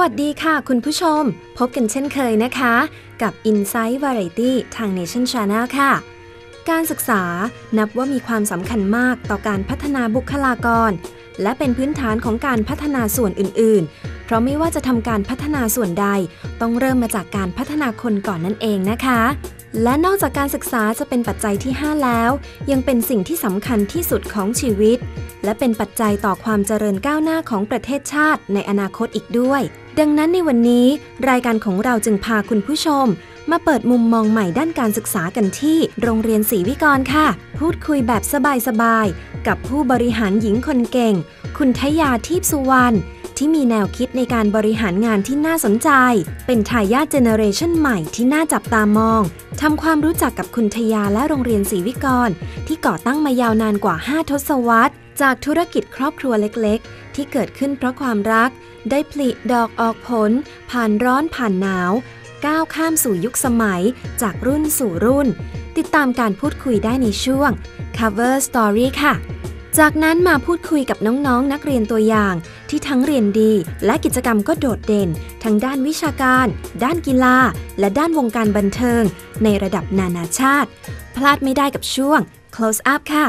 วัสดีค่ะคุณผู้ชม พบกันเช่นเคยนะคะ กับ Insight Variety ทาง Nation Channel ค่ะ การศึกษานับว่ามีความสำคัญมากต่อการพัฒนาบุคลากร และเป็นพื้นฐานของการพัฒนาส่วนอื่น ๆ เพราะไม่ว่าจะทำการพัฒนาส่วนใด ต้องเริ่มมาจากการพัฒนาคนก่อนนั่นเองนะคะ และนอกจากการศึกษาจะเป็นปัจจัยที่ 5 แล้ว ยังเป็นสิ่งที่สำคัญที่สุดของชีวิต และเป็นปัจจัยต่อความเจริญก้าวหน้าของประเทศชาติในอนาคตอีกด้วย ดังนั้นในวันนี้รายการของเราจึงพาคุณผู้ชม มาเปิดมุมมองใหม่ด้านการศึกษากันที่โรงเรียนศรีวิกรค่ะ พูดคุยแบบสบายๆกับผู้บริหารหญิงคนเก่ง คุณทยาทิพสุวรรณที่มีแนวคิดในการบริหารงานที่น่าสนใจ เป็นทายาทเจเนอเรชันใหม่ที่น่าจับตามอง ทำความรู้จักกับคุณทยาและโรงเรียนศรีวิกร ที่ก่อตั้งมายาวนานกว่า 5 ทศวรรษ จากธุรกิจครอบครัวเล็กๆ ที่เกิดขึ้นเพราะความรัก ได้ผลิดอกออกผล ผ่านร้อนผ่านหนาว ก้าวข้ามสู่ยุคสมัย จากรุ่นสู่รุ่น ติดตามการพูดคุยได้ในช่วง Cover Story ค่ะ จากนั้นมาพูดคุยกับน้องๆนนักเรียนตัวอย่าง ที่ทั้งเรียนดี และกิจกรรมก็โดดเด่น ทั้งด้านวิชาการ ด้านกีฬา และด้านวงการบันเทิง ในระดับนานาชาติ พลาดไม่ได้กับช่วง Close Up ค่ะ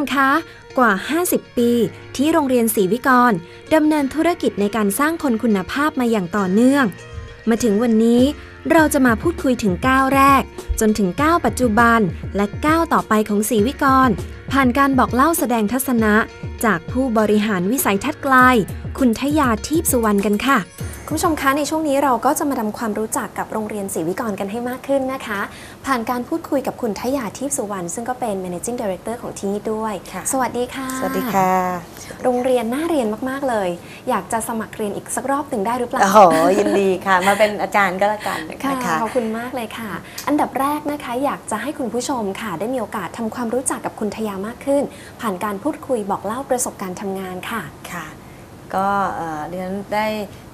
มคะ กว่า 50 ปี ที่โรงเรียนศรีวิกรดำเนินธุรกิจในการสร้างคนคุณภาพมาอย่างต่อเนื่อง มาถึงวันนี้เราจะมาพูดคุยถึงก้าวแรก จนถึงก้าวปัจจุบันและก้าวต่อไปของศรีวิกร ผ่านการบอกเล่าแสดงทัศนะ จากผู้บริหารวิสัยทัศน์ไกล คุณทยาทิพสุวรรณกันค่ะ คุณผู้ชมคะในช่วงนี้เราก็จะมาทำความรู้จักกับโรงเรียนศรีวิกรกันให้มากขึ้นนะคะ ผ่านการพูดคุยกับคุณทยาทิพย์สุวรรณซึ่งก็เป็น managing director ของที่นี่ด้วย ค่ะสวัสดีค่ะ สวัสดีค่ะ โรงเรียนน่าเรียนมากๆเลย อยากจะสมัครเรียนอีกสักรอบหนึ่งได้หรือเปล่า โอ้โหยินดีค่ะ มาเป็นอาจารย์ก็แล้วกันค่ะนะคะ ขอบคุณมากเลยค่ะ อันดับแรกนะคะ อยากจะให้คุณผู้ชมค่ะ ได้มีโอกาสทำความรู้จักกับคุณทยามากขึ้น ผ่านการพูดคุยบอกเล่าประสบการณ์ทำงานค่ะ ค่ะ ก็เอ่อดิฉันได้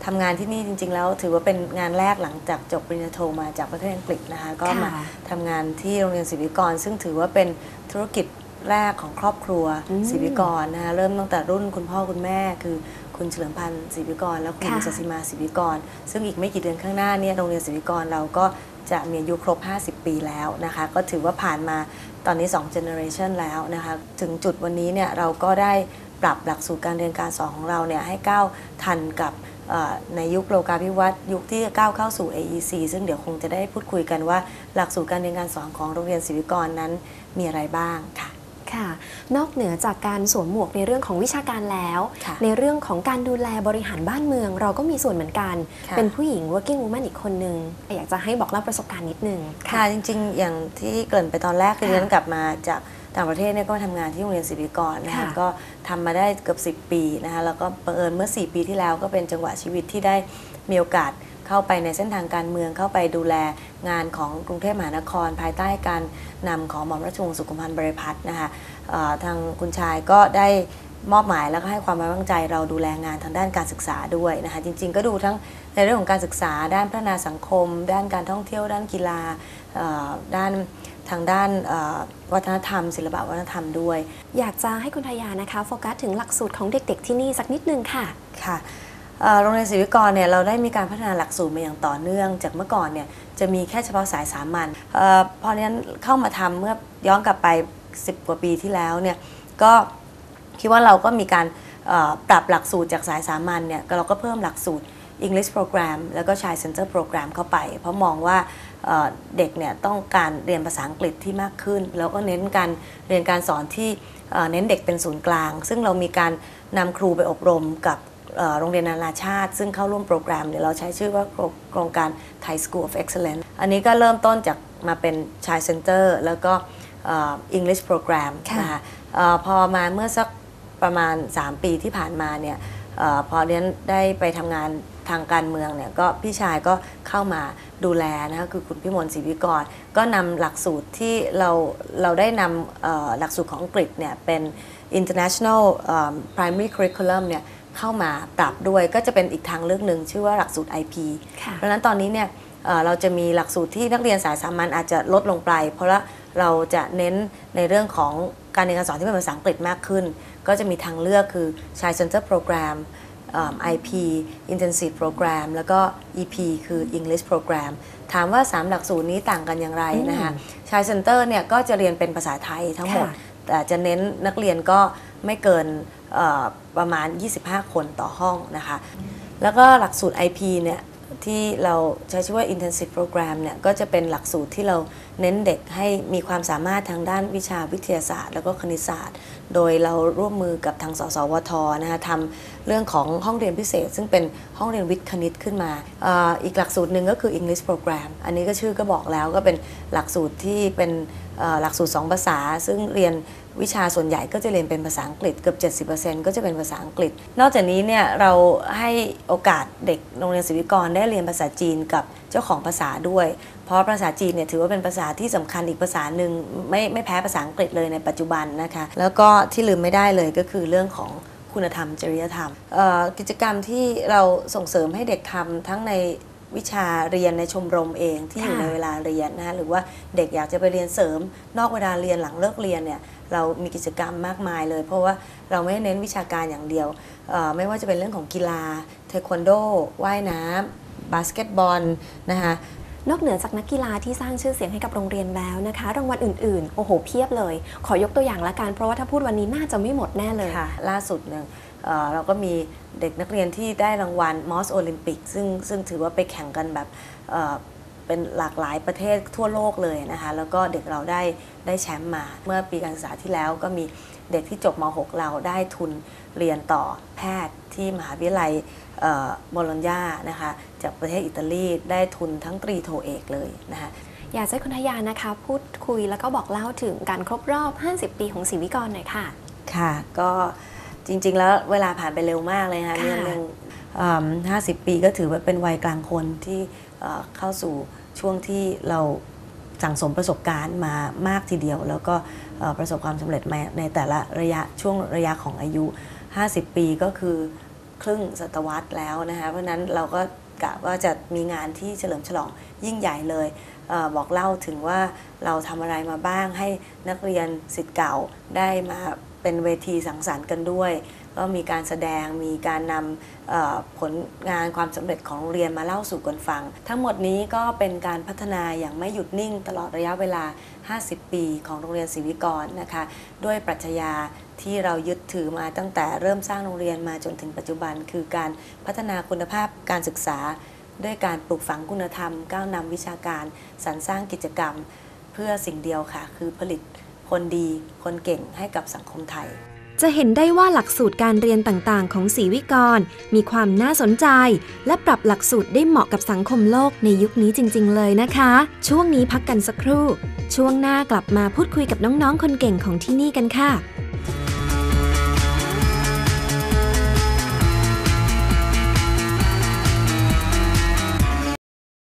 ทำงานที่นี่จริง ๆ แล้ว ถือว่าเป็นงานแรกหลังจากจบปริญญาโทมาจากประเทศอังกฤษนะคะก็มาค่ะทำงานที่โรงเรียนศิวิกร ซึ่งถือว่าเป็นธุรกิจแรกของครอบครัวอืมศิวิกรนะคะเริ่มตั้งแต่รุ่นคุณพ่อคุณแม่คือคุณเฉลิมพันธ์ศิวิกร และคุณค่ะสศิมาศิวิกร ซึ่งอีกไม่กี่เดือนข้างหน้าเนี่ยโรงเรียนศิวิกรเราก็จะมีอายุครบ 50 ปีแล้วนะคะ ก็ถือว่าผ่านมาตอนนี้2 generation แล้วนะคะ ถึงจุดวันนี้เนี่ยเราก็ได้ ปรับหลักสูตรการเรียนการสอนของเราเนี่ยให้ก้าวทันกับเอ่อในยุคโลกาภิวัตน์ยุคที่ก้าวเข้าสู่ AEC ซึ่งเดี๋ยวคงจะได้พูดคุยกันว่า หลักสูตรการเรียนการสอนของโรงเรียนศิวิกรนั้นมีอะไรบ้างค่ะค่ะนอกเหนือจากการสวมหมวกในเรื่องของวิชาการแล้วค่ะในเรื่องของการดูแลบริหารบ้านเมือง เราก็มีส่วนเหมือนกันค่ะเป็นผู้หญิง working woman อีกคนนึง อยากจะให้บอกเล่าประสบการณ์นิดนึง ค่ะ จริง ๆ อย่างที่เกริ่นไปตอนแรกคือค่ะเรียนกลับมาจาก ต่างประเทศเนี่ยก็มาทำงานที่โรงเรียนศิริกรนะคะค่ะก็ทำมาได้เกือบ 10 ปีนะคะแล้วก็บังเอิญเมื่อ 4 ปีที่แล้วก็เป็นจังหวะชีวิตที่ได้มีโอกาสเข้าไปในเส้นทางการเมืองเข้าไปดูแลงานของกรุงเทพมหานคร ภายใต้การนำของหม่อมราชวงศ์สุขุมพันธ์บริพัตรนะคะเอ่อทางคุณชายก็ได้มอบหมายแล้วก็ให้ความไว้วางใจเราดูแลงานทางด้านการศึกษาด้วยนะคะจริง ๆ ก็ดูทั้งในเรื่องของการศึกษา ด้านพัฒนาสังคม ด้านการท่องเที่ยว ด้านกีฬาเอ่อด้าน ทางด้านเอ่อวัฒนธรรม ศิลปะวัฒนธรรมด้วย อยากจะให้คุณทยานะคะโฟกัสถึงหลักสูตรของเด็กๆที่นี่สักนิดนึงค่ะค่ะเอ่อโรงเรียนศิวิกรเนี่ยเราได้มีการพัฒนาหลักสูตรมาอย่างต่อเนื่อง จากเมื่อก่อนเนี่ยจะมีแค่เฉพาะสายสามัญเออพอนั้นเข้ามาทำเมื่อย้อนกลับไป 10 กว่าปีที่แล้วเนี่ยก็คิดว่าเราก็มีการเอ่อปรับหลักสูตรจากสายสามัญเนี่ยเราก็เพิ่มหลักสูตร English Program แล้วก็ Child Center Program เข้าไป เพราะมองว่าเอ่อ เด็กเนี่ยต้องการเรียนภาษาอังกฤษที่มากขึ้น แล้วก็เน้นการเรียนการสอนที่เอ่อเน้นเด็กเป็นศูนย์กลาง ซึ่งเรามีการนำครูไปอบรมกับเอ่อโรงเรียนนานาชาติ ซึ่งเข้าร่วมโปรแกรมเนี่ยเราใช้ชื่อว่าโครงโครงการ Thai School of Excellence อันนี้ก็เริ่มต้นจากมาเป็น Child Center แล้วก็เอ่อ English Program ค่ะนะคะเอ่อพอมาเมื่อสักประมาณ 3 ปีที่ผ่านมาเนี่ยเออพอเรียนได้ไปทำงานทางการเมืองเนี่ยก็พี่ชายก็ เข้ามาดูแลนะคะคือคุณพิมลศรีวิกร ก็นำหลักสูตรที่เราเราได้นำเอ่อหลักสูตรของอังกฤษเนี่ยเป็น international เอิ่ม primary curriculum เนี่ยเข้ามาปรับด้วยก็จะเป็นอีกทางเลือกหนึ่งชื่อว่าหลักสูตร IP ค่ะเพราะฉะนั้นตอนนี้เนี่ยเอ่อเราจะมีหลักสูตรที่นักเรียนสายสามัญอาจจะลดลงไป เพราะว่าเราจะเน้นในเรื่องของการเรียนการสอนที่เป็นภาษาอังกฤษมากขึ้น ก็จะมีทางเลือกคือ Child Center Program เอิ่ม IP Intensive Program แล้วก็ EP คือ English Program ถามว่า 3 หลักสูตรนี้ต่างกันอย่างไรนะคะ Child Center เนี่ยก็จะเรียนเป็นภาษาไทยทั้งหมดค่ะแต่จะเน้นนักเรียนก็ไม่เกินเอ่อประมาณ 25 คนต่อห้องนะคะ แล้วก็หลักสูตร IP เนี่ยที่เราใช้ชื่อว่า Intensive Program เนี่ยก็จะเป็นหลักสูตรที่เราเน้นเด็กให้มีความสามารถทางด้านวิชาวิทยาศาสตร์ แล้วก็คณิตศาสตร์ โดยเราร่วมมือกับทางสสวทนะคะทำเรื่องของห้องเรียนพิเศษ ซึ่งเป็นห้องเรียนวิทย์คณิตขึ้นมาออีกหลักสูตรหนึ่งก็คือ English Program อันนี้ก็ชื่อก็บอกแล้วก็เป็นหลักสูตรที่เป็นหลักสูตร 2 ภาษา ซึ่งเรียนวิชาส่วนใหญ่ก็จะเรียนเป็นภาษาอังกฤษเกือบ 70%ก็จะเป็นภาษาอังกฤษ นอกจากนี้เนี่ยเราให้โอกาสเด็กโรงเรียนศิวิกรได้เรียนภาษาจีนกับเจ้าของภาษาด้วย เพราะภาษาจีนเนี่ยถือว่าเป็นภาษาที่สำคัญอีกภาษาหนึ่งไม่ไม่แพ้ภาษาอังกฤษเลยในปัจจุบันนะคะ แล้วก็ที่ลืมไม่ได้เลยก็คือเรื่องของคุณธรรม จริยธรรมกิจกรรมที่เราส่งเสริมให้เด็กทำทั้งในวิชาเรียนในชมรมเองที่อยู่ในเวลาเรียนนะหรือว่าเด็กอยากจะไปเรียนเสริม นอกเวลาเรียนหลังเลิกเรียนเนี่ยเรามีกิจกรรมมากมายเลย เพราะว่าเราไม่ได้เน้นวิชาการอย่างเดียว ไม่ว่าจะเป็นเรื่องของกีฬาเทควันโดว่ายน้ำบาสเกตบอลนะคะ นอกเหนือจากนักกีฬาที่สร้างชื่อเสียงให้กับโรงเรียนแล้วนะคะ รางวัลอื่นๆ โอ้โหเพียบเลย ขอยกตัวอย่างละกัน เพราะว่าถ้าพูดวันนี้น่าจะไม่หมดแน่เลย ค่ะ ล่าสุดเนี่ยเอ่อเราก็มีเด็กนักเรียนที่ได้รางวัลมอสโอลิมปิกซึ่งซึ่งถือว่าไปแข่งกันแบบเอ่อเป็นหลากหลายประเทศทั่วโลกเลยนะคะ แล้วก็เด็กเราได้ได้แชมป์มา เมื่อปีการศึกษาที่แล้วก็มี เด็กที่จบม .6 เราได้ทุนเรียนต่อแพทย์ที่มหาวิทยาลัยโบโลญญานะคะจากประเทศอิตาลีได้ทุนทั้งตรีโทเอกเลยนะคะอยากให้คุณทยานะคะพูดคุยแล้วก็บอกเล่าถึงการครบรอบ 50 ปีของศรีวิกรหน่อยค่ะ ค่ะ ก็จริงๆ แล้วเวลาผ่านไปเร็วมากเลยนะคะค่ะเรื่องหนึ่งห้าสิบปีก็ถือว่าเป็นวัยกลางคนที่เอ่อเข้าสู่ช่วงที่เรา สั่งสมประสบการณ์มามากทีเดียว แล้วก็ประสบความสำเร็จมาในแต่ละระยะช่วงระยะของอายุ 50 ปีก็คือครึ่งศตวรรษแล้วนะคะเพราะนั้นเราก็กะว่าจะมีงานที่เฉลิมฉลองยิ่งใหญ่เลยอบอกเล่าถึงว่าเราทำอะไรมาบ้างให้นักเรียนสิทธิ์เก่าได้มาเป็นเวทีสังสรรค์กันด้วย ก็มีการแสดงมีการนำผลงานความสำเร็จของโรงเรียนมาเล่าสู่กันฟัง ทั้งหมดนี้ก็เป็นการพัฒนาอย่างไม่หยุดนิ่งตลอดระยะเวลา 50 ปีของโรงเรียนศรีวิกรนะคะ ด้วยปรัชญาที่เรายึดถือมาตั้งแต่เริ่มสร้างโรงเรียนมาจนถึงปัจจุบัน คือการพัฒนาคุณภาพการศึกษา ด้วยการปลูกฝังคุณธรรม ก้าวนำวิชาการสรรสร้างกิจกรรม เพื่อสิ่งเดียวค่ะ คือผลิตคนดีคนเก่งให้กับสังคมไทย จะเห็นได้ว่าหลักสูตรการเรียนต่างๆ ของศรีวิกร มีความน่าสนใจ และปรับหลักสูตรได้เหมาะกับสังคมโลกในยุคนี้จริง ๆ เลยนะคะ ช่วงนี้พักกันสักครู่ ช่วงหน้ากลับมาพูดคุยกับน้องๆ คนเก่งของที่นี่กันค่ะ